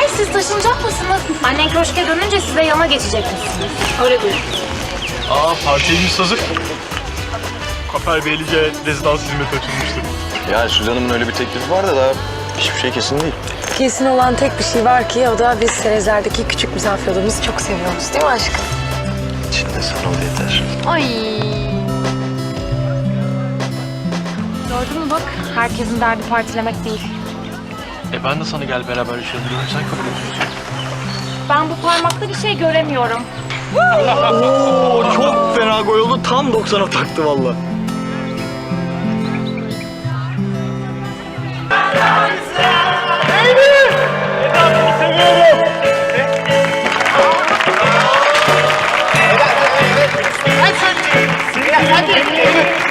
Ay siz taşınacak mısınız? Annen köşke dönünce size yana geçecek misiniz? Öyle duydum. Aa partiyemiz hazır. Kaper Beylice rezidans hizmeti açılmıştır. Yani Suzan'ımın öyle bir teklifi var da daha hiçbir şey kesin değil. Kesin olan tek bir şey var ki o da biz Serezler'deki küçük misafir odamızı çok seviyoruz değil mi aşkım? İçinde sanal yeter. Ay. Gördün mü bak, herkesin derdi partilemek değil. E ben de sana gel beraber yaşayalım. Sen kabul ediyorsun. Ben bu parmakta bir şey göremiyorum. Oo, çok fena gol. Tam 90'a taktı valla. Hadi.